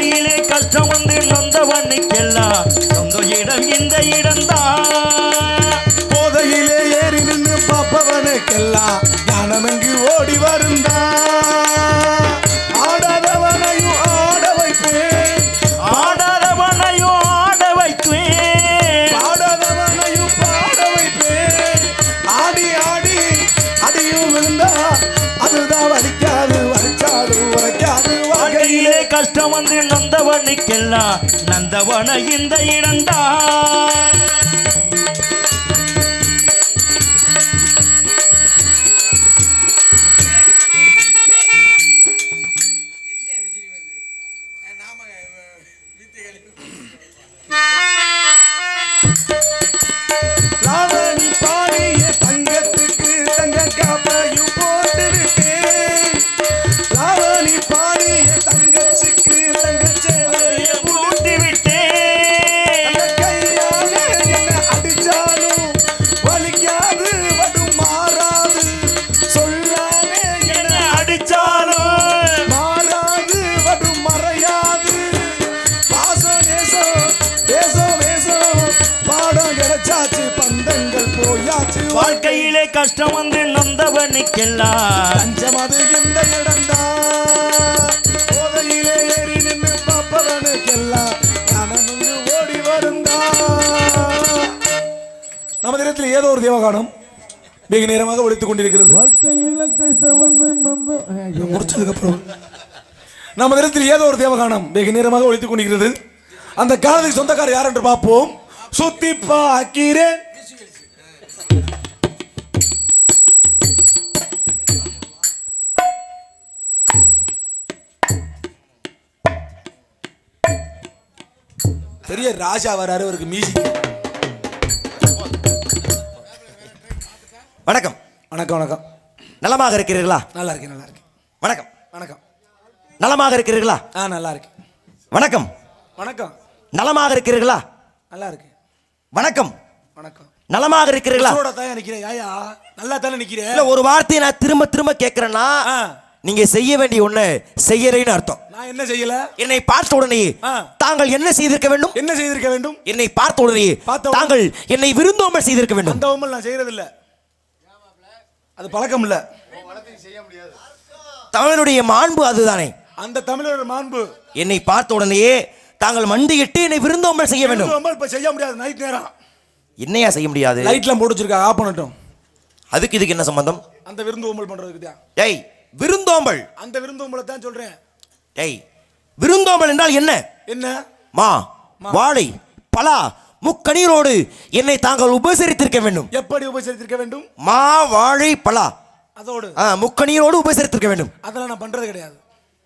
வாழ்க்கையிலே கஷ்டம் வந்து நொந்தவனுக்கெல்லாம் சொந்த இடம் இந்த இடம்தான் போதையிலே ஏறி நின்று பார்ப்பவனுக்கெல்லாம் ஞானமெங்கு ஓடி வருந்தான் கஷ்டம் வந்து நொந்தவனுக்கெல்லாம் நந்தவன இந்த இடந்தான் கஷ்டம் வந்து நொந்தவனுக்கெல்லாம். பஞ்சமது இந்த இடம்தான் நமது இடத்தில் ஏதோ ஒரு தேவகானம் வெகு நேரமாக ஒழித்துக் கொண்டிருக்கிறது. வாழ்க்கையில் கஷ்டம் வந்து நொந்து முடிச்சதுக்கு அப்புறம் நமது இடத்தில் ஏதோ ஒரு தேவகானம் வெகு நேரமாக ஒழித்துக் கொண்டிருக்கிறது. அந்த காலத்துக்கு சொந்தக்காரர் யார் என்று பார்ப்போம். சுத்தி பார்க்கிறேன். பெரிய ராஜா வராரு அவருக்கு மியூசிக் வணக்கம். வணக்கம் வணக்கம். நலமாக இருக்கிறீர்களா? நல்லா இருக்கேன் நல்லா இருக்கேன். வணக்கம். வணக்கம். நலமாக இருக்கிறீர்களா? ஆ நல்லா இருக்கேன். வணக்கம். வணக்கம். நலமாக இருக்கிறீர்களா? நல்லா இருக்கேன். வணக்கம். வணக்கம். நலமாக இருக்கிறீர்களா? நிக்கிறேன். நல்லா தானே நிக்கிறேன். இல்ல ஒரு வார்த்தையை நான் திரும்ப திரும்ப கேட்கிறேன்னா. நீங்க செய்ய வேண்டிய ஒண்ணு செய்யறேன்னு அர்த்தம். நான் என்ன செய்யல? என்னை பார்த்த உடனே. தாங்கள் என்ன செய்திருக்க வேண்டும்? என்ன செய்திருக்க வேண்டும்? என்னை பார்த்த உடனே தாங்கள் என்னை விருந்தோம்பல் செய்திருக்க வேண்டும். உமல் நான் செய்யறது இல்ல அது பழக்கம் இல்ல. தமிழனுடைய மாண்பு அதுதானே. அந்த தமிழரோட மாண்பு. என்னை பார்த்த உடனேயே தாங்கள் மண்டியிட்டு என்னை விருந்தோம்பல் செய்ய வேண்டும். இப்ப செய்ய முடியாது நைட் நேரம். என்னையா செய்ய முடியாது? லைட்லாம் போட்டு வச்சிருக்கா ஆஃப் பண்ணட்டும். அதுக்கு இதுக்கு என்ன சம்பந்தம்? அந்த விருந்து உமல் பண்றதுக்கு டேய் விருந்தோம்பல். அந்த விருந்து உமலை தான் சொல்றேன். டேய் விருந்தோம்பல் என்றால் என்ன? என்ன? மா வாழை பலா முக்கணீரோடு என்னை தாங்கள் உபசரித்திருக்க வேண்டும். எப்படி உபசரித்திருக்க வேண்டும்? மா வாழை பலா. அதோடு. ஆ, முக்கணியோடு உபசரித்திருக்க வேண்டும். அதெல்லாம் நான் பண்றது கிடையாது.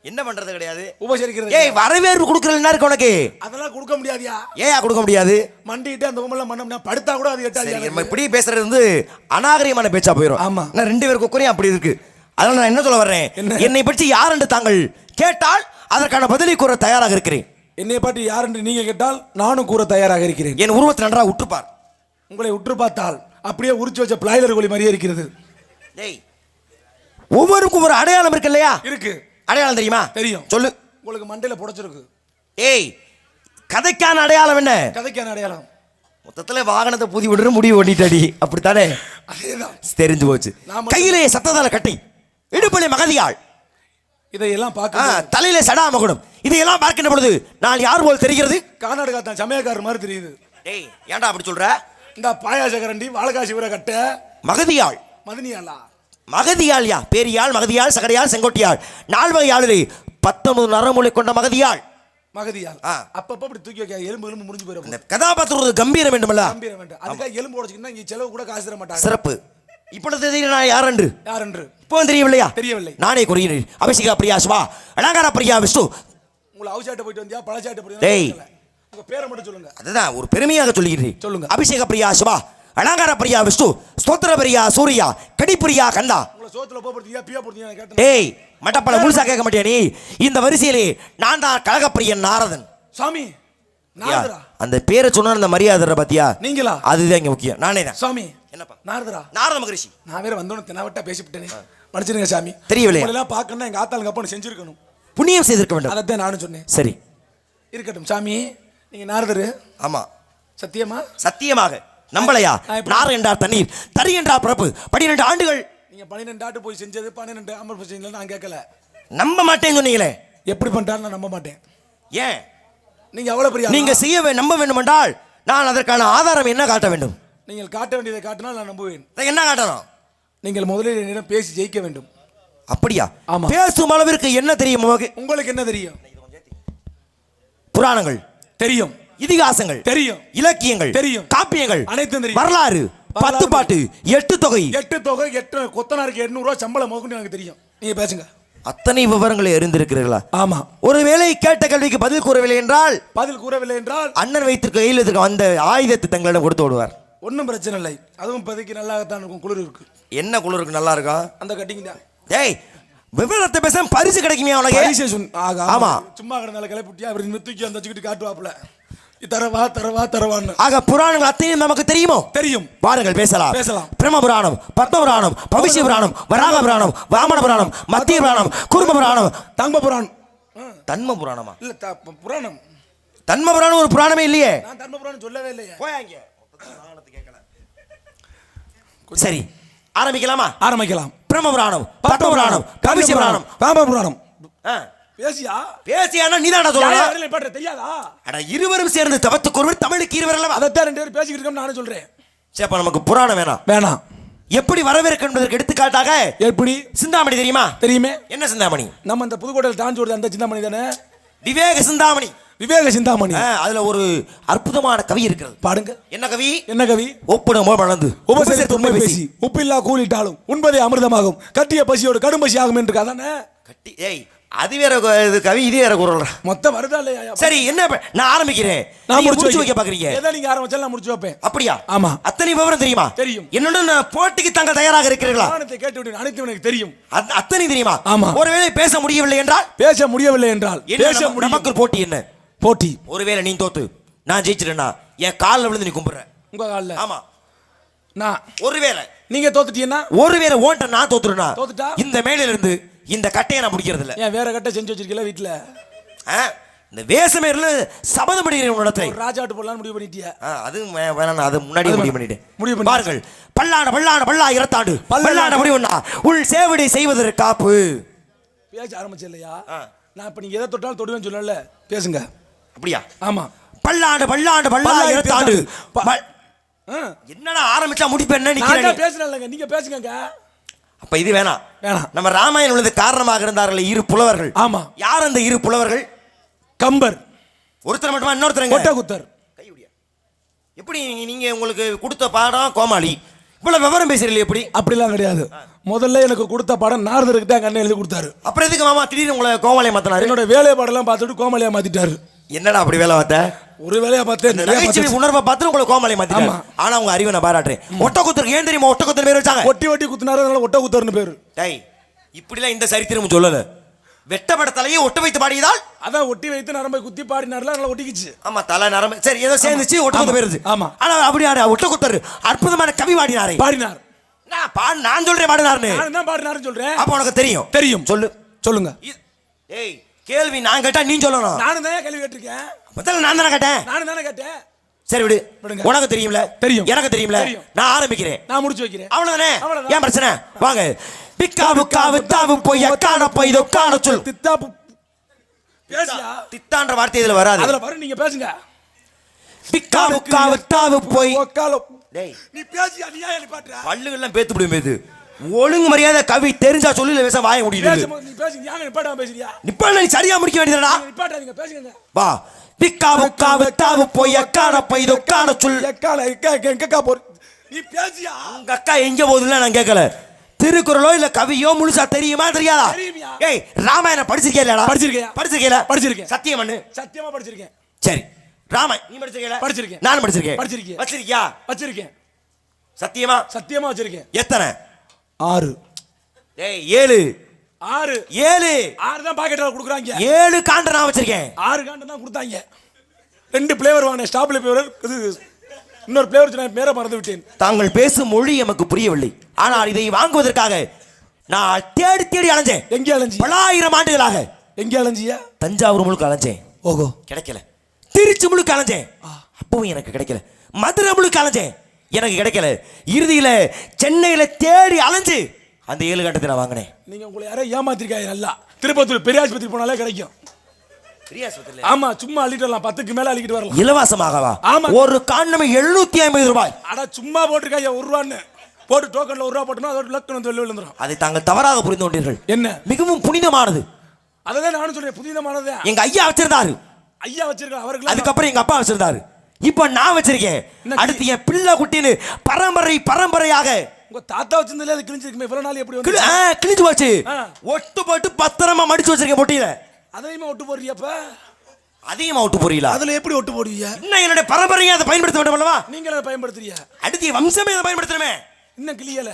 என்ன பண்றது கிடையாது? உபசரிக்கிறது ஏய் வரவேற்பு கொடுக்கறது என்ன இருக்கு உனக்கு? அதெல்லாம் கொடுக்க முடியாதியா? ஏயா கொடுக்க முடியாது? மண்டிட்டு அந்த உமலாம் பண்ணோம்னா படுத்தா கூட அது எட்டாது நம்ம இப்படி பேசுறது வந்து அநாகரிகமான பேச்சா போயிடும் ஆமா. நான் ரெண்டு பேர் குக்கரையும் அப்படி இருக்கு. அதனால நான் என்ன சொல்ல வர்றேன்? என்ன? பற்றி யார் என்று தாங்கள் கேட்டால் அதற்கான பதிலை கூற தயாராக இருக்கிறேன். என்னை பற்றி யார் என்று நீங்க கேட்டால் நானும் கூற தயாராக இருக்கிறேன். என் உருவத்தை நன்றாக உற்றுப்பார். உங்களை உற்று பார்த்தால் அப்படியே உரிச்சு வச்ச பிளாய்லர் கோழி மாதிரியே இருக்கிறது டேய் ஒவ்வொருக்கும் ஒரு அடையாளம் இருக்கு இல்லையா? இருக்கு. அடையாளம் தெரியுமா? தெரியும். சொல்லு. உங்களுக்கு மண்டையில புடைச்சிருக்கு. ஏய் கதைக்கான அடையாளம் என்ன? கதைக்கான அடையாளம். மொத்தத்துல வாகனத்தை பூதி விடுற முடிவு பண்ணிட்டடி. அப்படித்தானே? அதேதான். தெரிஞ்சு போச்சு. நாம- கையிலே சத்ததால கட்டி. இடுப்பிலே மகதியாள் இதையெல்லாம் பார்க்க தலையிலே சடாமகுடம் இதையெல்லாம் பார்க்கின்ற பொழுது நான் யார் போல் தெரிகிறது? கர்நாடகா தான் சமயக்காரர் மாதிரி தெரியுது. ஏய் ஏன்டா அப்படி சொல்ற? இந்த பாயாச கரண்டி வாழகாசி ஊரை கட்ட. மகதியாள் மதினியாளா? மகதியாள் யா? பெரியாள் மகதியாள் சகடியாள் செங்கோட்டியாள். நால்வகை ஆளுரை பத்தொன்பது நரமொழி கொண்ட மகதியாள். மகதியால் ஆ. அப்பப்ப இப்படி தூக்கி வைக்க எலும்பு எலும்பு முடிஞ்சு போயிடும். கதாபாத்திரம் கம்பீரம் வேண்டுமல்ல. கம்பீரம் வேண்டாம். அதுக்காக எலும்பு உடச்சுக்கிட்டா இங்க செலவு கூட காசு தர மாட்டாங்க. சிறப்பு. இப்பொழுது தெரியும் நான் யார் என்று யார் என்று இப்போ தெரியவில்லையா? தெரியவில்லை. நானே கூறுகிறேன். அபிஷேகா பிரியா சிவா அலங்கார பிரியா விஷ்ணு. உங்களை அவுசாட்ட போயிட்டு வந்தியா? பழச்சாட்ட போயிட்டு டேய். உங்க பேரை மட்டும் சொல்லுங்க. அதுதான் ஒரு பெருமையாக சொல்லுகிறேன். சொல்லுங்க. அபிஷேக பிரியா சிவா அலங்கார பிரியா விஷ்ணு ஸ்தோத்திர பிரியா சூர்யா கடிப்பிரியா கந்தா. உங்களை சோத்துல போப்படுத்தீங்க பியா போடுத்தீங்க கேட்டேன். டேய் மட்டப்பட முழுசா கேட்க மாட்டியா நீ? இந்த வரிசையிலே நான் தான் கழகப்பிரியன் நாரதன். சாமி அந்த பேரை சொன்னா அந்த மரியாதை பாத்தியா? நீங்களா? அதுதான் இங்க முக்கியம். நானே தான். சாமி என்னப்பா? நாரதரா? நாரத மகரிஷி. நான் வேற வந்தோன்னு தெனாவட்டா பேசிவிட்டேனே. மன்னிச்சிருங்க சாமி. தெரியவில்லையா? எல்லாம் பார்க்கணும்னா எங்க ஆத்தாளுங்க அப்பா செஞ்சிருக்கணும். புண்ணியம் செய்திருக்க வேண்டும். அதைத்தான் நானும் சொன்னேன். சரி. இருக்கட்டும் சாமி நீங்க நாரதரு. ஆமா. சத்தியமா? சத்தியமாக. நம்பலையா? நார் என்றார் தண்ணீர். தரி என்றார் பிறப்பு. பன்னிரண்டு ஆண்டுகள். நீங்க பன்னிரெண்டு ஆட்டு போய் செஞ்சது பன்னிரெண்டு அமர் செஞ்சது நான் கேட்கல. நம்ப மாட்டேன்னு சொன்னீங்களே. எப்படி பண்ணிட்டாலும் நான் நம்ப மாட்டேன். ஏன்? நீங்க அவ்வளவு பெரிய நீங்க செய்ய நம்ப வேண்டும் என்றால் நான் அதற்கான ஆதாரம் என்ன காட்ட வேண்டும்? நீங்கள் காட்ட வேண்டியதை காட்டினால் நான் நம்புவேன். என்ன காட்டணும்? நீங்கள் முதலில் என்னிடம் பேசி ஜெயிக்க வேண்டும். அப்படியா? ஆமா. பேசும் அளவிற்கு என்ன தெரியும் உமக்கு? உங்களுக்கு என்ன தெரியும்? புராணங்கள். தெரியும். இதிகாசங்கள். தெரியும். இலக்கியங்கள். தெரியும். காப்பியங்கள். அனைத்தும் தெரியும். வரலாறு. பத்து பாட்டு. எட்டு தொகை. எட்டு தொகை எட்டு கொத்தனாருக்கு ரூபா சம்பளம் முதற்கொண்டு எனக்கு தெரியும். நீங்க பேசுங்க. அத்தனை விவரங்களை அறிந்திருக்கிறீர்களா? ஆமா. ஒருவேளை கேட்ட கேள்விக்கு பதில் கூறவில்லை என்றால் பதில் கூறவில்லை என்றால் அண்ணன் வைத்திருக்க கையில் அந்த ஆயுதத்தை தங்களிடம் கொடுத்து விடுவார். ஒன்றும் பிரச்சனை இல்லை. அதுவும் இப்போதைக்கு நல்லாகத்தான் இருக்கும் குளிர் இருக்கு. என்ன குளிருக்கு நல்லா இருக்கும் அந்த கட்டிங் தான். டேய் விவரத்தை பேச பரிசு கிடைக்குமே உனக்கு? ஆகா, ஆமா. சும்மா கிடந்தால கிளப்பிட்டியா? அவர் தூக்கி அந்த வச்சுக்கிட்டு காட்டுவாப்புல. தரவா தரவா தரவான்னு. ஆக புராணங்கள் அத்தனையும் நமக்கு தெரியுமோ? தெரியும். வாருங்கள் பேசலாம். பேசலாம். பிரம்ம புராணம் பத்ம புராணம் பவிஷ்ய புராணம் வராக புராணம் வாமன புராணம் மத்திய புராணம் குரும புராணம். தங்க புராணம். தன்ம புராணமா? இல்ல புராணம். தன்ம புராணம் ஒரு புராணமே இல்லையே. நான் தர்ம புராணம் சொல்லவே இல்லையே. சரி ஆரம்பிக்கலாமா? ஆரம்பிக்கலாம். பிரம்ம புராணம் பத்ம புராணம் பவிஷ்ய புராணம் தாம புராணம் ஆ. பேசியா? பேசியானா நீதாடா யார் சொல்லணும் தெரியாதா? அட இருவரும் சேர்ந்து தவத்துக்கு ஒருவர் தமிழுக்கு இருவர் அல்லவா? அதைத்தான் ரெண்டு பேரும் பேசிக்கிட்டு இருக்கோம் நானும் சொல்றேன். சரி அப்ப நமக்கு புராணம் வேணாம். வேணாம். எப்படி வரவேற்க என்பதற்கு எடுத்துக்காட்டாக எப்படி? சிந்தாமணி தெரியுமா? தெரியுமே. என்ன சிந்தாமணி? நம்ம இந்த புதுக்கோட்டையில் டான்ஸ் ஓடுது அந்த சிந்தாமணி தானே? விவேக சிந்தாமணி. விவேக சிந்தாமணி. அதுல ஒரு அற்புதமான கவி இருக்கிறது. பாடுங்க. என்ன கவி? என்ன கவி? ஒப்பிடுமோ வளர்ந்து. உபசரித்து உண்மை பேசி. உப்பில்லா கூலிட்டாலும் உண்பதே அமிர்தமாகும். கட்டிய பசியோடு கடும் பசி ஆகும் என்று தானே கட்டி ஏய் அது வேற இது கவி இது வேற குரல் மொத்தம் வருதா இல்லையா சரி என்ன நான் ஆரம்பிக்கிறேன். நான் முடிச்சு வைக்க பாக்குறீங்க. எதை நீங்க ஆரம்பிச்சாலும் நான் முடிச்சு வைப்பேன். அப்படியா? ஆமா. அத்தனை விவரம் தெரியுமா? தெரியும். என்னுடன் போட்டிக்கு தாங்கள் தயாராக இருக்கிறீர்களா? கேட்டு விட்டு அனைத்தும் எனக்கு தெரியும். அத்- அத்தனை தெரியுமா? ஆமா. ஒருவேளை பேச முடியவில்லை என்றால்? பேச முடியவில்லை என்றால். பேச நமக்கு போட்டி என்ன? போட்டி. ஒருவேளை நீ தோத்து. நான் ஜெயிச்சிட்டேன்னா என் காலில் விழுந்து நீ கும்பிடுற. உங்க காலில். ஆமா. நான் ஒருவேளை. நீங்க தோத்துட்டீங்கன்னா? ஒருவேளை ஓட்ட நான் தோத்துறேன்னா தோத்துட்டா? இந்த மேலையில இருந்து இந்த கட்டையை நான் முடிக்கிறது இல்ல ஏன் வேற கட்ட செஞ்சு வச்சிருக்கல வீட்டுல ஆ? இந்த வேசமேர்ல சபதம் பண்ணுகிறேன் உன்னிடத்தை ராஜாட்டு போடலாம்னு முடிவு பண்ணிட்டியா? ஆ, அது வே- வேணாம் அது முன்னாடியே அது முடிவு. பண்ணிட்டேன். முடிவு பண்ணி- பாருங்கள் பல்லாண்டு பல்லாண்டு பல்லா இரத்தாண்டு பல்லாண்டு. பல்லாண்டு முடிவுண்ணா உள் சேவடி செய்வதற்கு காப்பு. பேச ஆரம்பிச்சு இல்லையா. நான் இப்ப நீங்க எதை தொட்டாலும் தொடுவேன்னு சொல்லல பேசுங்க. அப்படியா? ஆமா. பல்லாண்டு பல்லாண்டு பல்லா பல்லாயிரத்து இரத்தாண்டு ப- பல்- ஆ. என்னடா ஆரம்பிச்சா முடிப்பேன் நிக்கிறேன் பேசுறேன்லங்க நீங்க பேசுங்க அப்ப இது வேணாம். வேணாம். நம்ம ராமாயணம் உள்ளது காரணமாக இருந்தார்கள் இரு புலவர்கள். ஆமா. யார் அந்த இரு புலவர்கள்? கம்பர். ஒருத்தர் மட்டுமா இன்னொருத்தருங்க? ஒட்டகுத்தர். கையுடியா எப்படி நீங்க- உங்களுக்கு கொடுத்த பாடம் கோமாளி? இவ்வளவு விவரம் பேசுறீங்க எப்படி? அப்படிலாம் கிடையாது. முதல்ல எனக்கு கொடுத்த படம் நாரதருக்கு தான் கண்ணை எழுதி கொடுத்தாரு. அப்புறம் எதுக்கு மாமா திடீர்னு உங்களை கோமாளியை மாத்தினாரு? என்னோட வேலையை பாடெல்லாம் பார்த்துட்டு கோமாளியா மாத்திட்டாரு. என்னடா அப்படி வேலை பார்த்த? ஒரு வேலையா பார்த்தேன் நகைச்சுவை உணர்வை பார்த்து உங்களை கோமாளி மாத்திட்டாரு. ஆமா. ஆனா உங்க அறிவை நான் பாராட்டுறேன். ஒட்டக்குத்தருக்கு ஏன் தெரியுமா ஒட்டக்குத்தர் பேர் வச்சாங்க? ஒட்டி ஒட்டி குத்துனாரு அதனால ஒட்டகுத்தர்னு பேரு. டேய் இப்படிலாம் இந்த சரித்திரம் சொல்லல. வெட்டப்பட தலையை ஒட்ட வைத்து பாடியதால்? அதான் ஒட்டி வைத்து நரம்பை குத்தி பாடினார்ல அதனால ஒட்டிக்கிச்சு. ஆமா தலை நரம்பு சரி ஏதோ சேர்ந்துச்சு ஒட்டக்குத்த ஆமா. பேருது ஆமா. ஆனா அப்படி யாரு? ஒட்டக்குத்தர் அற்புதமான கவி பாடினாரே. பாடினார். நான் பா- நான் சொல்றேன் பாடினார்னு. நான் பாடினாருன்னு சொல்றேன். அப்ப உனக்கு தெரியும். தெரியும். சொல்லு. சொல்லுங்க. ஏய் கேள்வி நான் கேட்டா நீ சொல்லணும். நானும் தான் கேள்வி கேட்டிருக்கேன்? முதல்ல நான் தானே கேட்டேன். நானும் தானே கேட்டேன்? சரி விடு. உனக்கு தெரியும்ல? தெரியும். எனக்கு தெரியும்ல? தெரியும். நான் ஆரம்பிக்கிறேன். நான் முடிச்சு வைக்கிறேன். அவ்வளவுதானே. ஏன் பிரச்சனை? வாங்க. விக்கா விக்கா வித்தாவு போய் எக்கான போய் தொக்கான சொல். தித்தா தித்தான்ற வார்த்தை இதுல வராது. அதுல வரும் நீங்க பேசுங்க. விக்கா விக்கா வித்தாவு போய். டேய். நீ பேசியா நீ ஏன் பாட்டுற பல்லுகள்லாம் பேத்து விடும் பேத்து. ஒழுங்கு மரியாதை கவி தெரிஞ்சா சொல்லி இல்ல பேச வாய முடியுது நீ சரியா முடிக்க வேண்டியதுடா? வா. விக்கா விக்கா வித்தாவு போய் எக்கான போய் தொக்கான சொல். எக்கால எக்கா எக்கா போற? நீ பேசியா உங்க அக்கா எங்க போகுதுன்னு நான் கேட்கல. திருக்குறளோ இல்ல கவியோ முழுசா தெரியுமா தெரியாதா. ஏய் ராமாயணம் படிச்சிருக்கேன் படிச்சிருக்கேன். படிச்சிருக்கேன் படிச்சிருக்கேன். சத்தியம் பண்ணு. சத்தியமா படிச்சிருக்கேன். சரி. ராமாயணம் நீ படிச்சிருக்கேன் படிச்சிருக்கேன். நான் படிச்சிருக்கேன். படிச்சிருக்கேன். வச்சிருக்கியா? வச்சிருக்கேன். சத்தியமா? சத்தியமா வச்சிருக்கேன். எத்தனை? ஆறு. ஏய் ஏழு. ஆறு. ஏழு. ஆறு தான் பாக்கெட்ல கொடுக்குறாங்க. ஏழு காண்ட நான் வச்சிருக்கேன். ஆறு காண்டு தான் கொடுத்தாங்க. ரெண்டு பிளேவர் வாங்கினேன். ஸ்டாப்ல பிளேவர் இது இன்னொரு பிளேவர் நான் பேரை மறந்து விட்டேன். தாங்கள் பேசும் மொழி எமக்கு புரியவில்லை. ஆனால் இதை வாங்குவதற்காக நான் தேடி தேடி அலைஞ்சேன். எங்கே அலைஞ்சி பல்லாயிரம் ஆண்டுகளாக. எங்கே அலைஞ்சியா? தஞ்சாவூர் முழுக்க அலைஞ்சேன். ஓஹோ. கிடைக்கல. திருச்சி முழுக்க அலைஞ்சேன். அப்பவும் எனக்கு கிடைக்கல. மதுரை முழுக்க அலைஞ்சேன். எனக்கு கிடைக்கல. இறுதியில சென்னையில தேடி அலைஞ்சு அந்த ஏழு கட்டத்தை நான் வாங்கினேன். நீங்க உங்களை யாரோ ஏமாத்திருக்காங்க நல்லா. திருப்பத்தூர் பெரிய ஆஸ்பத்திரி போனாலே கிடைக்கும். ஆமா சும்மா அள்ளிட்டு வரலாம். பத்துக்கு மேல அள்ளிட்டு வரலாம். இலவசமாகவா ஆமா. ஒரு காண்டமே எழுநூத்தி ஐம்பது ரூபாய். அட சும்மா போட்டிருக்காங்க ஒரு ரூபான்னு. போட்டு டோக்கன்ல ஒரு ரூபா போட்டோம்னா அதோட லக்கு வந்து விழுந்துரும். அதை தாங்கள் தவறாக புரிந்து கொண்டீர்கள். என்ன? மிகவும் புனிதமானது. அததான் நானும் சொல்றேன். புதினமானது எங்க ஐயா வச்சிருந்தாரு. ஐயா வச்சிருக்காங்க அவருக்கு அதுக்கப்புறம் எங்க அப்பா வச்சிருந்தாரு. இப்போ நான் வச்சிருக்கேன். அடுத்து என் பிள்ளை குட்டின்னு பரம்பரை பரம்பரையாக. உங்க தாத்தா வச்சிருந்தாலே அது கிழிஞ்சிருக்குமே. இவ்வளவு நாள் எப்படி வந்து கிழிஞ்சு போச்சு. ஒட்டு போட்டு பத்திரமா மடிச்சு வச்சிருக்கேன் பொட்டியில. அதையுமே ஒட்டு போடுறியப்ப அதிகமா ஒட்டு போறீங்களா அதுல எப்படி ஒட்டு போடுவீங்க? இன்னும் என்னுடைய பரம்பரையை அதை பயன்படுத்த வேண்டும் அல்லவா? நீங்க அதை பயன்படுத்துறீங்க. அடுத்து வம்சமே அதை பயன்படுத்தணுமே. இன்னும் கிளியல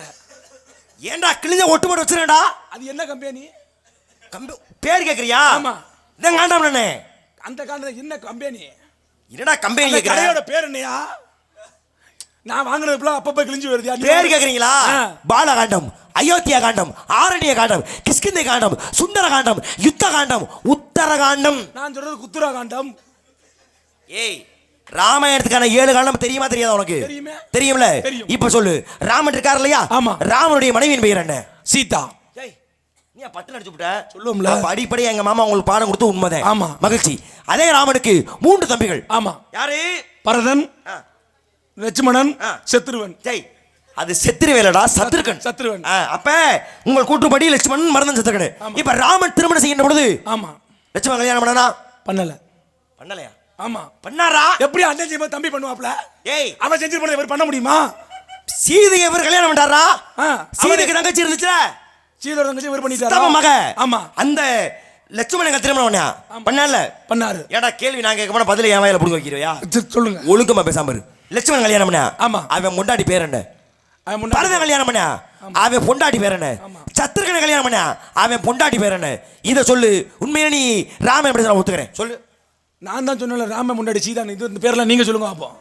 ஏன்டா கிழிஞ்ச ஒட்டு போட்டு வச்சிருக்கேன்டா? அது என்ன கம்பெனி? கம்பி பேர் கேக்குறியா? ஆமா. இதான் காண்டாம் அந்த காலத்துல என்ன கம்பெனி? என்னடா கம்பெனி கடையோட பேர் என்னையா? நான் வாங்குறது இப்பலாம் அப்பப்ப கிழிஞ்சு வருது. பேர் கேக்குறீங்களா? ஆ. பாலகாண்டம் அயோத்தியா காண்டம் ஆரண்ய காண்டம் கிஷ்கிந்தை காண்டம் சுந்தர காண்டம் யுத்த காண்டம் உத்தர காண்டம் நான் சொல்றது குத்துரா காண்டம். ஏய் ராமாயணத்துக்கான ஏழு காண்டம் தெரியுமா தெரியாதா உனக்கு? தெரியுமே. தெரியும்ல? தெரியும். இப்ப சொல்லு. ராமன் இருக்கார் இல்லையா? ஆமா. ராமனுடைய மனைவியின் பெயர் என்ன? சீதா. நீ பட்டு நடிச்சு விட்ட? சொல்லுவோம்ல. அப்ப அடிப்படையா எங்க மாமா உங்களுக்கு பாடம் கொடுத்து உண்மைதான். ஆமா. மகிழ்ச்சி. அதே ராமனுக்கு மூன்று தம்பிகள். ஆமா. யாரு? பரதன் லட்சுமணன் ஆ. செத்துருவன் ஜெய் அது செத்திருவேலடா சத்ருகன். சத்ருவன். அப்ப உங்கள் கூற்றுப்படி லட்சுமணன் மறந்தன் சத்ருகன். இப்ப ராமன் திருமணம் செய்கின்ற பொழுது ஆமா. லட்சுமணன் கல்யாணம் பண்ணனா? பண்ணல. பண்ணலையா? ஆமா. பண்ணாரா? எப்படி அண்ணன் செய்யும்போது தம்பி பண்ணுவாப்ல ஏய். அவன் செஞ்சு பண்ண இவர் பண்ண முடியுமா? சீதை இவர் கல்யாணம் பண்ணாரா சீதைக்கு தங்கச்சி இருந்துச்சுல? சீதோட தங்கச்சி இவர் தப்ப பண்ணிட்டாரா மக. ஆமா. அந்த லட்சுமணன் திருமணம் பண்ணா? பண்ணல பண்ணாரு. ஏடா கேள்வி நான் கேட்க போனா பதில என் வாயில புடுங்க வைக்கிறியா? சொல்லுங்க. ஒழுக்கமா பேசாம இரு. லட்சுமணன் கல்யாணம் பண்ணா? ஆமா. அவன் முண்டாடி பேர் என்ன? அவன் முன்னாடி- பரத கல்யாணம் பண்ணா? அவன் பொண்டாட்டி பேர் என்ன? கல்யாணம் பண்ணா? அவன் பொண்டாட்டி பேர் என்ன? இத சொல்லு. உண்மையில நீ ராமன் எப்படி நான் ஒத்துக்கிறேன். சொல்லு. நான் தான் சொன்னேன்ல ராம முன்னாடி சீதான் இது இந்த பேர்லாம் நீங்க சொல்லுங்க அப்போ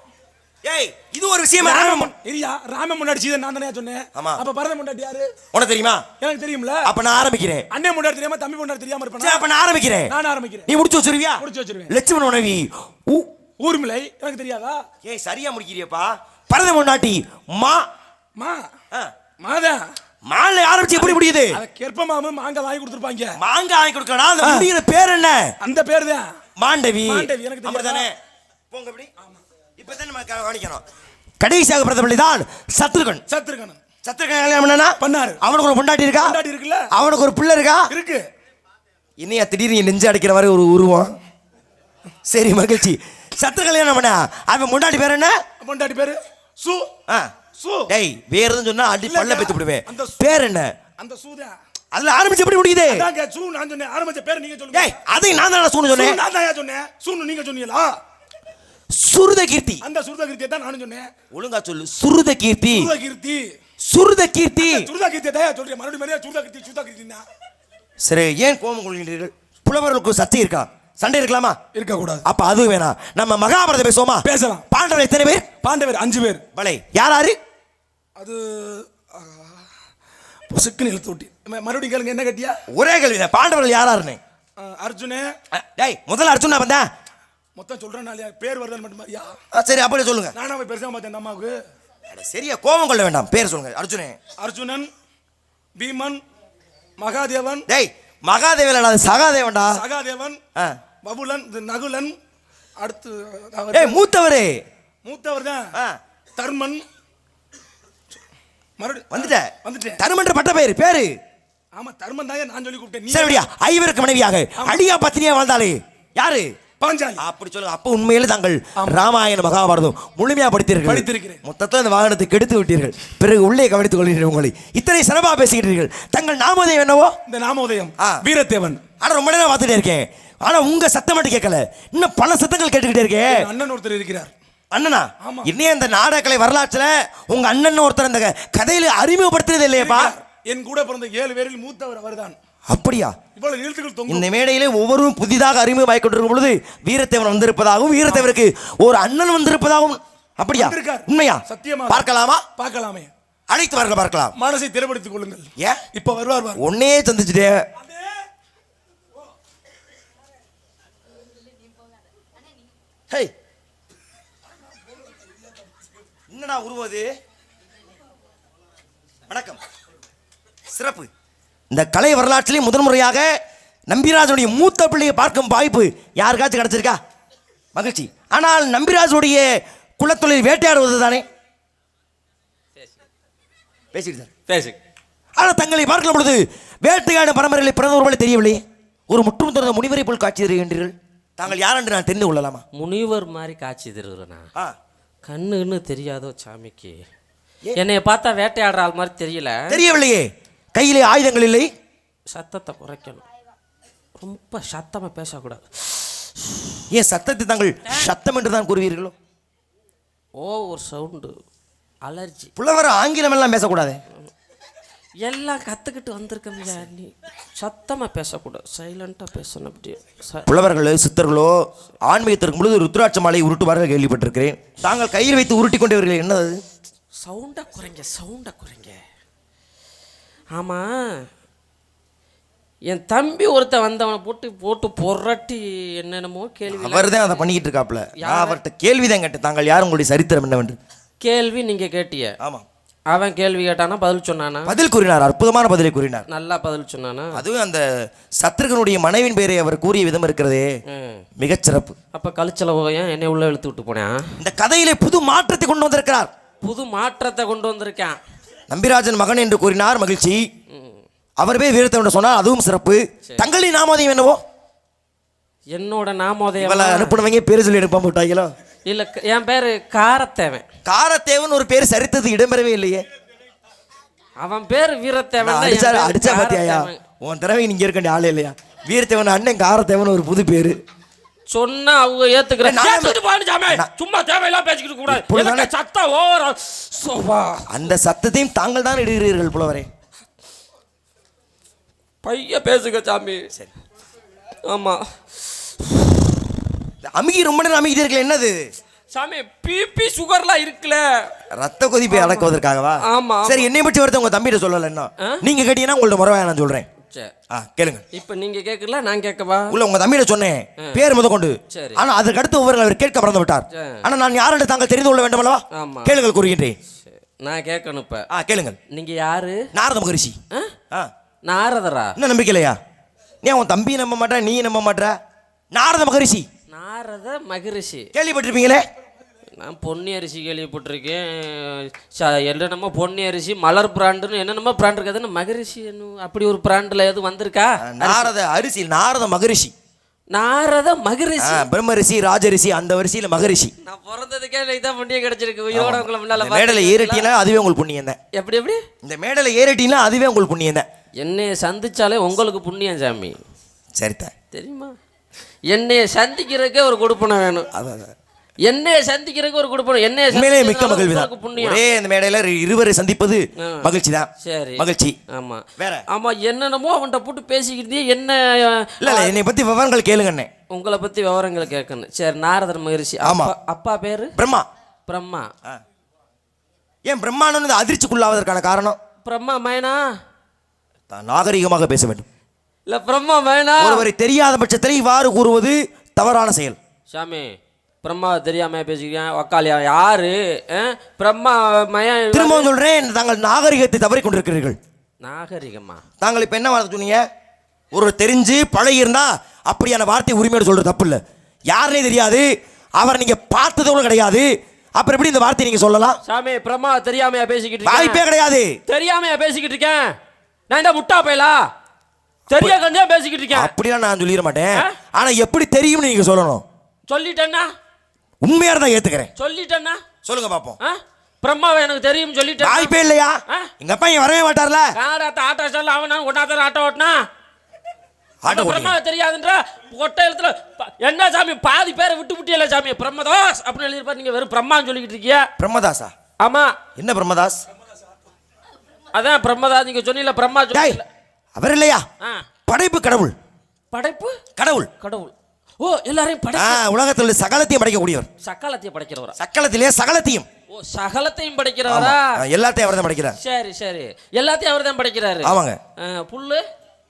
ஏய் இது ஒரு விஷயமா? ராம இல்லையா? ராம முன்னாடி சீதன் நான் தானே சொன்னேன். ஆமா. அப்ப பரத முன்னாடி யாரு? உனக்கு தெரியுமா? எனக்கு தெரியும்ல. அப்ப நான் ஆரம்பிக்கிறேன். அண்ணன் முன்னாடி தெரியாம தம்பி முன்னாடி தெரியாம இருப்பேன்? அப்ப நான் ஆரம்பிக்கிறேன். நான் ஆரம்பிக்கிறேன். நீ முடிச்சு வச்சிருவியா? முடிச்சு வச்சிருவேன். லட்சுமண உணவி ஊர்மிளை எனக்கு தெரியாதா? ஏய் சரியா முடிக்கிறியப்பா. பரத முன்னாட்டி மா மா. மாதா. மாலை ஆரம்பிச்சு எப்படி முடியுது? அத கெற்பமாம மாங்காய் வாங்கி கொடுத்துருப்பாங்க. மாங்காய் வாங்கி கொடுக்கறா அந்த ஆ. முடிகிற பேர் என்ன? அந்த பேர் தான். மாண்டவி. மாண்டவி, எனக்கு? அப்படிதானே? போங்க அப்படி. இப்பதான் நம்ம கவனிக்கணும். கடைசியாக பிரதமர் தான் சத்ருகன். சத்துருக்கணும் சத்ருகன் கல்யாணம் பண்ணனா? பண்ணாரு. அவனுக்கு ஒரு பொண்டாட்டி இருக்கா? பொண்டாட்டி இருக்குல்ல? அவனுக்கு ஒரு பிள்ளை இருக்கா? இருக்கு. இன்னையா திடீர்னு நீ நெஞ்சு அடிக்கிற மாதிரி ஒரு உருவம். சரி மகிழ்ச்சி. சத்ரு கல்யாணம் பண்ண? அவன் பொண்டாட்டி பேர் என்ன? பொண்டாட்டி பேரு? சு. ஆ. சு. டேய் வேற எதுவும் சொன்னா அடி. பல்ல பெத்து விடுவேன். அந்த பேர் என்ன? அந்த சூதா அதுல ஆரம்பிச்சு எப்படி முடியுது? சூ நான் சொன்னேன். ஆரம்பிச்ச பேர் நீங்க சொல்லுங்க. ஏய் அதையும் நான் தானே சூன்னு சொன்னேன். நான் தான் சொன்னேன். சூன்னு நீங்க சொன்னீங்களா? சுருத கீர்த்தி அந்த சுருத கீர்த்தியை தான் நானும் சொன்னேன். ஒழுங்கா சொல்லு. சுருத கீர்த்தி சுருத கீர்த்தி சுருத கீர்த்தி சுருதா கீர்த்தியை தான் சொல்றேன். மறுபடியும் மறுபடியும் சுருதா கீர்த்தி சுருதா கீர்த்தி தான் சரி ஏன் கோபம் கொள்கிறீர்கள்? புலவர்களுக்கு சர்ச்சை இருக்கா? சண்டை இருக்கலாமா? இருக்க கூடாது அப்ப அது வேணாம். நம்ம மகாபாரதம் பேசுவோமா? பேசலாம். பாண்டவர் எத்தனை பேர்? பாண்டவர் அஞ்சு பேர். பலை யார் யாரு அது ஆ, பொசுக்குன்னு இழுத்து விட்டி மறுபடியும் கேளுங்க என்ன கட்டியா? ஒரே கேள்வி பாண்டவர்கள் யார் யாருன்னு ஆ, அர்ஜுனே. டேய் முதல்ல அர்ஜுனா வந்தேன் மொத்தம் சொல்றேன் நாளையா பேர் வருதல் மட்டும் மாதிரியா சரி அப்படியே சொல்லுங்க. நானா போய் பெருசாக பார்த்தேன் அம்மாவுக்கு. சரியா கோபம் கொள்ள வேண்டாம். பேர் சொல்லுங்க அர்ஜுனே. அர்ஜுனன் பீமன் மகாதேவன் டேய் மகாதேவன் அது சகாதேவன்டா. சகாதேவன். பபுலன் நகுலன் அடுத்து ஏய் மூத்தவரே. மூத்தவர் தான். தர்மன். மறுபடியும் வந்துட்ட. வந்துட்டேன். தருமன்ற பட்ட பேரு பேரு. ஆமா தர்மன் தான் நான் சொல்லி கூப்பிட்டேன் நீ சரியா ஐவருக்கு மனைவியாக. அடியா பத்தினியா வாழ்ந்தாலே யாரு? பாஞ்சாலி. அப்படி சொல்லுங்க. அப்ப உண்மையில தாங்கள் ராமாயண மகாபாரதம் முழுமையா படித்தீர்கள். படித்திருக்கிறேன். மொத்தத்தில் அந்த வாகனத்தை கெடுத்து விட்டீர்கள். பிறகு உள்ளே கவனித்துக் கொள்கிறீர்கள் உங்களை. இத்தனை சிறப்பா பேசுகிறீர்கள். தங்கள் நாமதேவம் என்னவோ? இந்த நாமோதயம். வீரத்தேவன். ஆனா ரொம்ப நேரம் பார்த்துட்டே இருக்கேன். ஆனா உங்க சத்தம் மட்டும் கேட்கல. இன்னும் பல சத்தங்கள் கேட்டுக்கிட்டே இருக்கேன் அண்ணன் ஒருத்தர் இருக்கிறார். அண்ணனா? ஆமா. இன்னே அந்த நாடகக்கலை வரலாற்றுல உங்க அண்ணன் ஒருத்தர் அந்த கதையில அறிமுகப்படுத்துறது இல்லையப்பா? என் கூட பிறந்த ஏழு பேரில் மூத்தவர் அவர்தான். அப்படியா? இந்த மேடையிலே ஒவ்வொருவரும் புதிதாக அறிமுகமாய் கொண்டிருக்கும் பொழுது வீரத்தேவன் வந்திருப்பதாகவும் வீரத்தேவருக்கு ஒரு அண்ணன் வந்திருப்பதாகவும் அப்படியா. உண்மையா? சத்தியமா. பார்க்கலாமா? பார்க்கலாமே. அழைத்து வாருங்கள் பார்க்கலாம். மனசை திறப்படுத்திக் கொள்ளுங்கள். ஏன் இப்ப வருவார். ஒன்னே சந்திச்சுட்டே. ஹே! என்னடா உருவது வணக்கம். சிறப்பு. இந்த கலை வரலாற்றிலே முதன்முறையாக நம்பிராஜனுடைய மூத்த பிள்ளையை பார்க்கும் வாய்ப்பு யாருக்காச்சும் கிடைச்சிருக்கா? மகிழ்ச்சி. ஆனால் நம்பிராஜனுடைய குலத்தொழில் வேட்டையாடுவது தானே? பேசிட்டு சார். பேசு. ஆனால் தங்களை பார்க்கும் பொழுது வேட்டையாடு பரம்பரையில் பிறந்தவர்களை தெரியவில்லையே ஒரு முற்றும் திறந்த முனிவரை போல் காட்சி தருகின்றீர்கள். தாங்கள் யார் என்று நான் தெரிந்து கொள்ளலாமா? முனிவர் மாதிரி காட்சி தருகிறேண்ணா ஆ. கண்ணுன்னு தெரியாதோ சாமிக்கு. என்னைய பார்த்தா வேட்டையாடுற ஆள் மாதிரி தெரியல. தெரியவில்லையே. கையிலே ஆயுதங்கள் இல்லை. சத்தத்தை குறைக்கணும். ரொம்ப சத்தமாக பேசக்கூடாது. ஏன் சத்தத்தை தாங்கள் சத்தம் என்று தான் கூறுவீர்களோ? ஓ ஒரு சவுண்டு அலர்ஜி புலவர ஆங்கிலம் எல்லாம் பேசக்கூடாது. எல்லாம் கற்றுக்கிட்டு வந்திருக்கோம்யா நீ சத்தமாக பேசக்கூடாது. சைலண்ட்டாக பேசணும் அப்படியே. புலவர்களோ சித்தர்களோ ஆன்மீகத்திற்கும் பொழுது ருத்ராட்ச மாலை உருட்டுவார்கள் கேள்விப்பட்டிருக்கிறேன். தாங்கள் கையில் வைத்து உருட்டி கொண்டவர்கள் என்னது? சவுண்டை குறைங்க சவுண்டை குறைங்க. ஆமாம் என் தம்பி ஒருத்தன் வந்தவனை போட்டு போட்டு பொறட்டி என்னென்னமோ கேள்வி அவர் தான் அதை பண்ணிக்கிட்டு இருக்காப்ல அவர்கிட்ட கேள்விதான் கேட்டேன். தாங்கள் யார் உங்களுடைய சரித்திரம் என்னவென்று? கேள்வி நீங்கள் கேட்டிய? ஆமாம் அவன் கேள்வி கேட்டானா பதில் சொன்னானா? பதில் கூறினார். அற்புதமான பதிலை கூறினார். நல்லா பதில் சொன்னானா? அதுவும் அந்த சத்ருகனுடைய மனைவின் பெயரை அவர் கூறிய விதம் இருக்கிறதே. ம். மிகச் சிறப்பு அப்போ கழிச்சல ஏன் என்னை உள்ள இழுத்து விட்டு போனேன்? இந்த கதையிலே புது மாற்றத்தை கொண்டு வந்திருக்கிறார். புது மாற்றத்தை கொண்டு வந்திருக்கேன். நம்பிராஜன் மகன் என்று கூறினார் மகிழ்ச்சி. அவர் பேர் வீரத்தை என்று சொன்னார் அதுவும் சிறப்பு. தங்களின் நாமதயம் என்னவோ? என்னோட நாமோதயம் இவளை அனுப்பினவங்க பேர் சொல்லி அனுப்பாம விட்டாங்களோ இல்லை என் பேர் காரத்தேவன். காரத்தேவன் ஒரு பேர் சரித்தது இடம்பெறவே இல்லையே. அவன் பேர் வீரத்தேவன் அடிச்சா அடிச்சா பாத்தியாயா. உன் திறமை நீங்க இருக்க வேண்டிய ஆளே இல்லையா? வீரத்தேவன் அண்ணன் காரத்தேவன் ஒரு புது பேரு. சொன்னா அவங்க ஏத்துக்கிறேன் சும்மா தேவையெல்லாம் பேசிக்கிட்டு கூடாது. சத்தம் ஓவரா? சோபா. அந்த சத்தத்தையும் தாங்கள் தான் இடுகிறீர்கள் புலவரே பைய பேசுங்க சாமி. சரி. ஆமா. அமுகி ரொம்ப நேரம் அமுகிட்டே இருக்கல என்னது? சாமி பிபி சுகர்லாம் இருக்குல்ல ரத்த கொதிப்பை அடக்குவதற்காகவா? ஆமா. சரி என்னை பற்றி ஒருத்தன் உங்க தம்பிகிட்ட சொல்லல என்ன? நீங்க கேட்டீங்கன்னா உங்கள்ட்ட முறை நான் சொல்றேன். சரி ஆ கேளுங்க. இப்போ நீங்க கேட்கல நான் கேட்கவா? உள்ள உங்க தம்பியிட சொன்னேன். பேர் முத கொண்டு. சரி. ஆனா அதற்கு அடுத்து ஒவ்வொரு அவர் கேட்க மறந்து விட்டார். ஆனா நான் யார் என்று தாங்கள் தெரிந்து கொள்ள வேண்டும் அல்லவா. கேளுங்கள் கூறுகின்றேன். நான் கேட்கணும் இப்ப. ஆ கேளுங்கள். நீங்க யாரு? நாரத மகரிஷி. நாரதரா? என்ன நம்பிக்கை இல்லையா நீ உன் தம்பி நம்ப மாட்டா நீ நம்ப மாட்டா? நாரத மகரிஷி. நாரத மகரிஷி. கேள்விப்பட்டிருப்பீங்களே? நான் பொன்னி அரிசி கேள்விப்பட்டிருக்கேன். ச- என்னென்னமோ பொன்னி அரிசி மலர் பிராண்டுன்னு என்னென்னமோ பிராண்ட் இருக்காதுன்னு மகரிஷி என்ன அப்படி ஒரு பிராண்டில் எதுவும் வந்திருக்கா? நாரத அரிசி நாரத மகரிஷி. நாரத மகரிஷி? பிரம்மரிஷி ராஜரிஷி அந்த வரிசையில மகரிஷி. நான் பிறந்ததுக்கே இதான் புண்ணியம் கிடைச்சிருக்கு. உயிரோட உங்களை முன்னால பார்த்ததுக்கு ஏறிட்டீங்கன்னா அதுவே உங்களுக்கு புண்ணியம் தான். எப்படி எப்படி? இந்த மேடையில ஏறிட்டீங்கன்னா அதுவே உங்களுக்கு புண்ணியம் தான். என்னைய சந்திச்சாலே உங்களுக்கு புண்ணியம் சாமி. சரிதான் தெரியுமா? என்னைய சந்திக்கிறதுக்கே ஒரு கொடுப்பனை வேணும். அதான். என்னைய சந்திக்கிறதுக்கு ஒரு கொடுப்பனை என்னைய உண்மையிலே மிக்க மகிழ்வு தான். புண்ணியம். ஒரே இந்த மேடையில இருவரை சந்திப்பது. மகிழ்ச்சி தான். சரி. மகிழ்ச்சி. ஆமா. வேற? ஆமா என்னென்னமோ அவன்கிட்ட போட்டு பேசிக்கிட்டே என்ன இல்ல இல்ல என்னை பத்தி விவரங்கள் கேளுங்கண்ணே உங்களை பத்தி விவரங்களை கேட்கணும். சரி நாரதர் மகரிஷி. ஆமா. அப்பா பேரு? பிரம்மா. பிரம்மா. ஏன் பிரம்மானந்து அதிர்ச்சிக்குள்ளாவதற்கான காரணம்? பிரம்மா மேனா தான் நாகரிகமாக பேச வேண்டும். இல்ல பிரம்மா மேனா ஒருவரை தெரியாத பட்சத்தில் இவ்வாறு கூறுவது தவறான செயல். சாமி. பிரம்மா தெரியாம பேசிக்கிறேன் ஒக்காலியா யாரு? பிரம்மா மயன் திரும்பவும் சொல்றேன் தாங்கள் நாகரிகத்தை தவறி கொண்டிருக்கிறீர்கள். நாகரிகமா? தாங்கள் இப்ப என்ன வார்த்தை சொன்னீங்க? ஒரு தெரிஞ்சு பழகி இருந்தா அப்படியான வார்த்தை உரிமையோடு சொல்றது தப்பு இல்லை யாருனே தெரியாது. அவரை நீங்க பார்த்தது கூட கிடையாது. அப்புறம் எப்படி இந்த வார்த்தையை நீங்க சொல்லலாம்? சாமி பிரம்மா தெரியாமையா பேசிக்கிட்டு வாய்ப்பே கிடையாது. தெரியாமையா பேசிக்கிட்டு இருக்கேன். நான் என்ன முட்டா போயலா? தெரிய கண்டியா பேசிக்கிட்டு இருக்கேன். அப்படிலாம் நான் சொல்லிட மாட்டேன். ஆ? ஆனா எப்படி தெரியும்னு நீங்க சொல்லணும். சொல்லிட்டேன்னா? உண்மையா தான் ஏத்துக்கிறேன். சொல்லிட்டேன்னா? சொல்லுங்க பாப்போம்? பிரம்மாவை எனக்கு தெரியும் சொல்லிட்டேன் வாய்ப்பே இல்லையா? எங்க அப்பா இங்க வரவே மாட்டார்ல? காடாத்த ஆட்டோ சொல்ல அவன் ஒன்னாத்தான் ஆட்டோ ஓட்டினா? ஆட்டோ பிரம்மாவை தெரியாதுன்ற ஒட்ட எழுத்துல என்ன சாமி பாதி பேரை விட்டு விட்டியல சாமி? பிரம்மதாஸ் அப்படின்னு எழுதிருப்பாரு நீங்க வெறும் பிரம்மான்னு சொல்லிக்கிட்டு இருக்கீங்க. பிரம்மதாசா ஆமா. என்ன பிரம்மதாஸ்? அதான் பிரம்மதாஸ் நீங்க சொன்னீல பிரம்மா அவர் இல்லையா? படைப்பு கடவுள். படைப்பு? கடவுள். கடவுள். ஓ எல்லாரையும் படை உலகத்தில் சகலத்தையும் படைக்கக்கூடியவர். சக்காலத்தையும் படைக்கிறவரா? சக்கலத்திலே சகலத்தையும். ஓ சகலத்தையும். படைக்கிறவரா? எல்லாத்தையும் அவர் தான் படைக்கிறார். சரி சரி. எல்லாத்தையும் அவர் தான் படைக்கிறாரு. ஆமாங்க. புல்லு?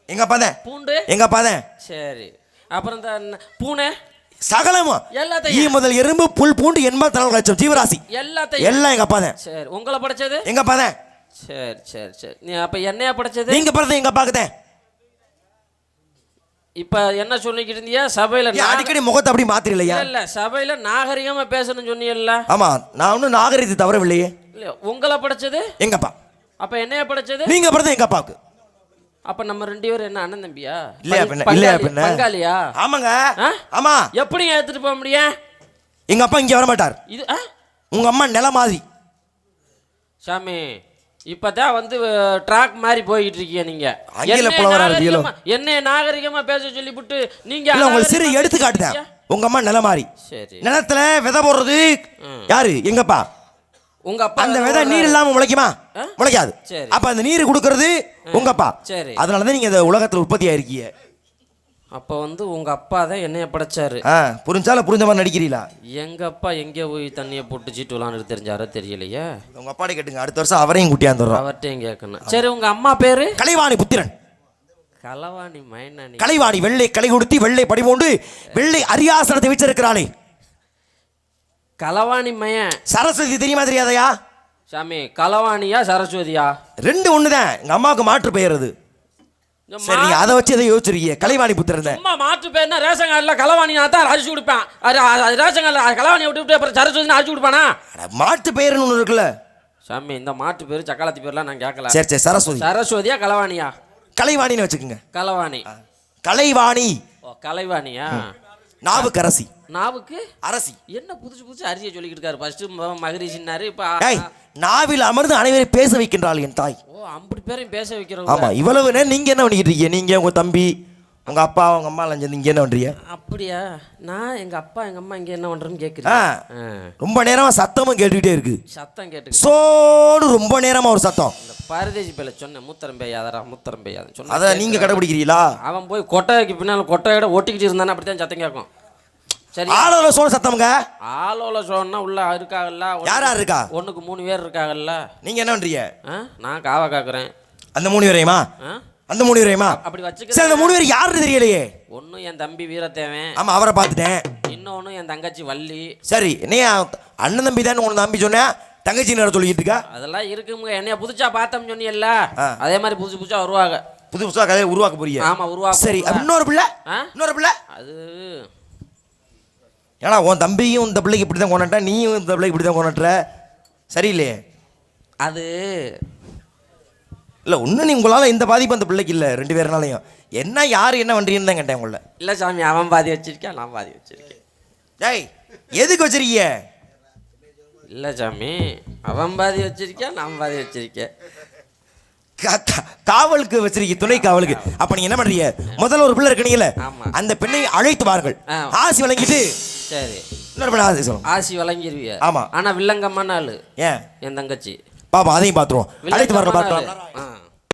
எங்க அப்பா தான். பூண்டு? எங்க அப்பா தான். சரி. அப்புறம் இந்த பூனை? சகலமும். எல்லாத்தையும். ஈ முதல் எறும்பு புல் பூண்டு எண்பத்தி நாலு லட்சம் ஜீவராசி. எல்லாத்தையும். எல்லாம் எங்க அப்பா தான். சரி. உங்களை படைச்சது? எங்க அப்பா தான். சரி சரி சரி. நீ அப்ப என்னையா படைச்சது? நீங்க பிறந்த எங்க அப்பாக்கு தான். இப்ப என்ன சொல்லிக்கிட்டு இருந்தியா? சபையில அடிக்கடி முகத்தை அப்படி மாத்திரலையா இல்ல சபையில நாகரிகமா பேசணும்னு சொன்னீங்கல்ல? ஆமா நான் ஒன்றும் நாகரிகத்தை தவறவில்லையே. இல்ல உங்களை படைச்சது? எங்க அப்பா என்னைய படைச்சது? நீங்க பிறந்த எங்க அப்பாவுக்கு அப்ப நம்ம ரெண்டு பேரும் என்ன அண்ணன் தம்பியா? இல்லையா பின்ன இல்லையா பின்ன? பங்காளியா? ஆமாங்க? ஆமா. எப்படி ஏத்துட்டு போக முடியும் எங்க அப்பா இங்க வர மாட்டார் இது? உங்க அம்மா நில மாதிரி சாமி இப்பதான் வந்து ட்ராக் மாதிரி போய்கிட்டு இருக்கீங்க நீங்க. ஆங்கில புலவரா இருப்பீங்களோ? நாகரிகமா- என்னைய நாகரிகமா பேச சொல்லிவிட்டு நீங்க இல்ல உங்களுக்கு சிறு அநாகரிகமா எடுத்துக்காட்டு தான் உங்க அம்மா நில மாதிரி சரி. நிலத்துல விதை போடுறது யாரு? எங்கப்பா? உங்க அப்பா அந்த விதை நீர் இல்லாம முளைக்குமா? முளைக்காது. அப்ப அந்த நீர் கொடுக்கறது உங்கப்பா. சரி. அதனாலதான் நீங்க இந்த உலகத்துல உற்பத்தி ஆயிருக்கீங்க. அப்ப வந்து உங்க அப்பா தான் என்னைய படைச்சாரு. ஆ, புரிஞ்சால புரிஞ்ச மாதிரி நடிக்கிறீங்களா? எங்க அப்பா எங்கே போய் தண்ணியை போட்டு சீட்டு விளாண்டு தெரிஞ்சாரோ தெரியலையே. உங்க அப்பாடி கேட்டுங்க அடுத்த வருஷம் அவரையும் கூட்டியாந்துடுறோம் அவர்கிட்டையும் கேட்கணும். சரி உங்க அம்மா பேரு? கலைவாணி புத்திரன். கலவாணி மைனானி கலைவாணி வெள்ளை கலை கொடுத்து வெள்ளை படிமோண்டு வெள்ளை அரியாசனத்தை வச்சிருக்கிறாளே. கலவாணி மையன். சரஸ்வதி தெரியுமா தெரியாதயா? சாமி கலவாணியா சரஸ்வதியா? ரெண்டு ஒண்ணுதான். எங்க அம்மாவுக்கு மாற்று பெயர் அது. சரி நீங்க அதை வச்சு எதை யோசிச்சிருக்கீங்க கலைவாணி புத்திரன். அம்மா மாற்று பேர்னா ரேஷன் கார்டில் கலவாணி நான் தான் அரிசி கொடுப்பேன். அது ரேஷன் கார்டில் கலவாணியை விட்டு விட்டு அப்புறம் சரஸ்வதி அரிசி கொடுப்பானா? மாற்று பெயர்னு ஒண்ணு இருக்குல்ல? சாமி இந்த மாற்று பேர் சக்காலத்தி பேர்லாம் நான் கேட்கல. சரி சரி சரஸ்வதி. சரஸ்வதியா கலவாணியா? கலைவாணின்னு வச்சுக்கோங்க. கலவாணி. கலைவாணி. ஓ கலைவாணியா? நாவுக்கரசி. நாவுக்கு? அரசி. என்ன புதுசு புதுசு அரிசியை சொல்லிக்கிட்டு இருக்காரு? ஃபர்ஸ்ட் மகரிஷின்னாரு இப்போ நாவில் அமர்ந்து அனைவரையும் பேச வைக்கின்றாள் என் தாய். ஓ அம்புட்டு பேரையும் பேச வைக்கிறவங்க ஆமா இவ்வளவு நேரம் நீங்க என்ன பண்ணிக்கிட்டு இருக்கீங்க? நீங்க உங்க தம்பி உங்க அப்பா உங்க அம்மா எல்லாம் சேர்ந்து நீங்க என்ன பண்றீங்க? அப்படியா? நான் எங்க அப்பா எங்க அம்மா இங்க என்ன பண்றேன்னு ஆ, கேக்குறேன் ரொம்ப நேரமா சத்தமும் கேட்டுக்கிட்டே இருக்கு. சத்தம் கேட்டு சோடு ரொம்ப நேரமா ஒரு சத்தம். இந்த பரதேசி பேல சொன்னேன் மூத்தரம் பெய்யாதரா மூத்தரம் பெய்யாதுன்னு சொன்ன அதை நீங்க கடைபிடிக்கிறீங்களா? அவன் போய் கொட்டைக்கு பின்னால் கொட்டையோட ஒட்டிக்கிட்டு இருந்தானே அப்படித்தான் சத்தம் கேட்கும். சரி ஆளோட சோழ சத்தம்ங்க? ஆளோல சொன்னா உள்ள இருக்காங்கல்ல யார் யார் இருக்கா? ஒண்ணுக்கு மூணு பேர் இருக்காங்கல்ல நீங்க என்ன பண்றீங்க? ஆ? நான் காவா காக்குறேன். அந்த மூணு பேரையுமா? அந்த மூணு பேரையுமா? அப்படி சரி வச்சுக்கிறேன் அந்த மூணு பேர் யாருன்னு தெரியலையே. ஒன்னும் என் தம்பி வீரத்தேவன். ஆமா அவரை பார்த்துட்டேன். இன்னொன்னு என் தங்கச்சி வள்ளி. சரி நீ அண்ணன் தம்பி தான் உனக்கு நம்பி சொன்னேன் தங்கச்சி நேரம் சொல்லிட்டு இருக்கா? அதெல்லாம் இருக்குங்க. என்னைய புதுச்சா பார்த்தோம் சொன்னியல்ல. ஆ. அதே மாதிரி புதுசு புதுசா வருவாங்க. புது புதுசா கதையை உருவாக்க போறீங்க ஆமா உருவாக்க சரி இன்னொரு பிள்ளை? இன்னொரு பிள்ளை? அது ஏன்னா உன் தம்பியும் இந்த பிள்ளைக்கு இப்படி தான் கொண்டாட்ட நீயும் இந்த பிள்ளைக்கு இப்படி தான் கொண்டாட்டுற சரியில்லையே. அது இல்லை ஒன்றும் நீ உங்களால் இந்த பாதிப்பு அந்த பிள்ளைக்கு இல்லை ரெண்டு பேருனாலையும். என்ன யார் என்ன பண்ணுறீங்கன்னு தான் கேட்டேன் உங்களை. இல்ல சாமி அவன் பாதி வச்சிருக்கேன் நான் பாதி வச்சிருக்கேன். டேய் எதுக்கு வச்சிருக்கீங்க இல்ல சாமி அவன் பாதி வச்சிருக்கேன் நான் பாதி வச்சிருக்கேன். காவலுக்கு வச்சிருக்கீங்க துணை காவலுக்கு. அப்ப நீங்க என்ன பண்றீங்க? முதல்ல ஒரு பிள்ளை இருக்கீங்கல்ல. அந்த பெண்ணை அழைத்து வாருங்கள். ஆ. ஆசி வழங்கிட்டு சரி. இன்னொரு ஆசி சொல்லுங்க. ஆசி வழங்கிருவிய. ஆமா. ஆனா வில்லங்கம்மான ஆளு. ஏன்? என் தங்கச்சி. பாப்பா அதையும் பார்த்துருவோம் அழைத்து ஆளு. ஆ.